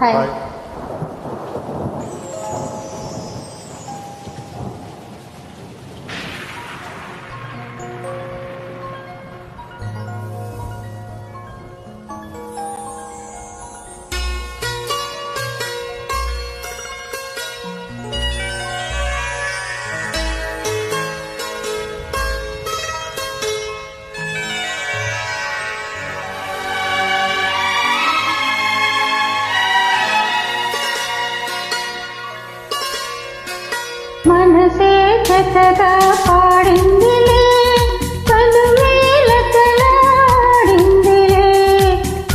还 hi మనసే చక్కగా పాడిందిలే కనువేల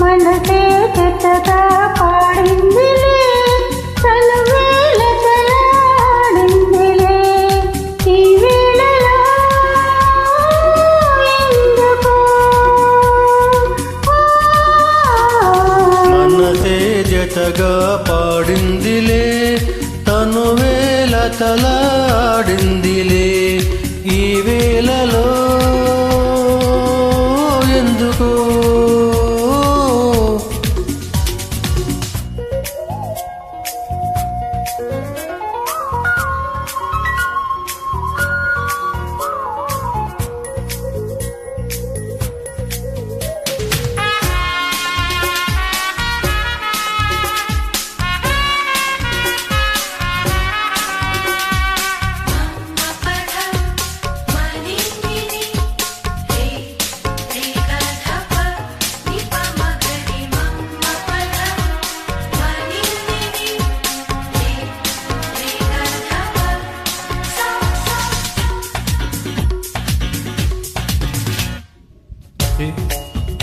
మనసే చక్కగా పాడిందిలే కనువేల తలాడిందిలే ఈ వేళలో ఎందుకో? మనసే జతగా వేల తలాడిందిలే ఈ వేళలో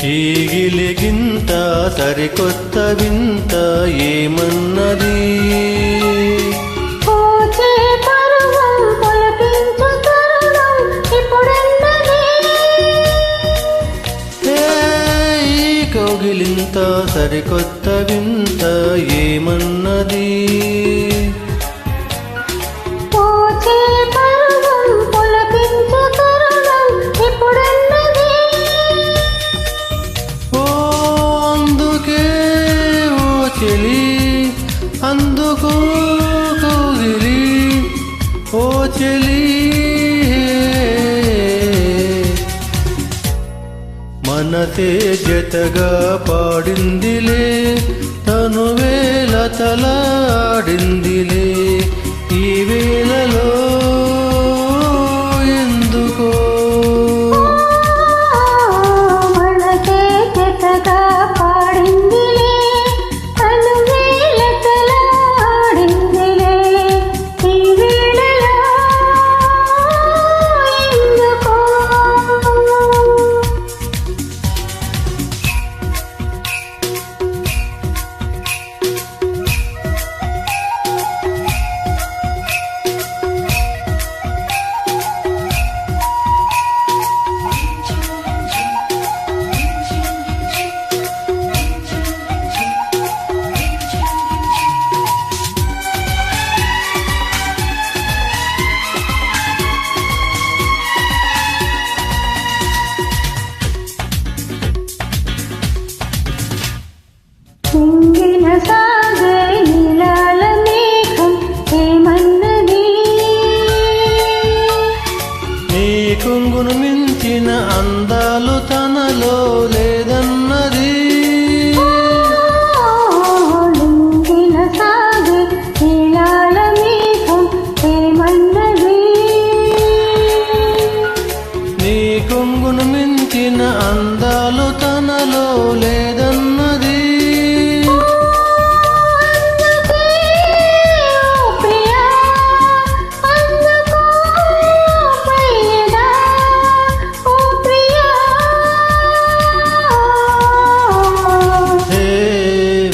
ఈగిలిగింత సరికొత్త వింత ఏమన్నది? కౌగిలింత సరికొత్త వింత ఏమన్నది? ఓ అందుకో కౌగిలి ఓ చెలి. మనసే జతగా పాడిందిలే తను వేల తలాడిందిలే. పొంగును మించిన అందాలు తనలో లేదన్నది.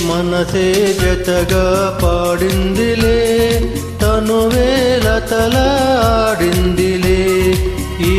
మనసే జతగా పాడిందిలే తను వేల తలాడిందిలే. ఈ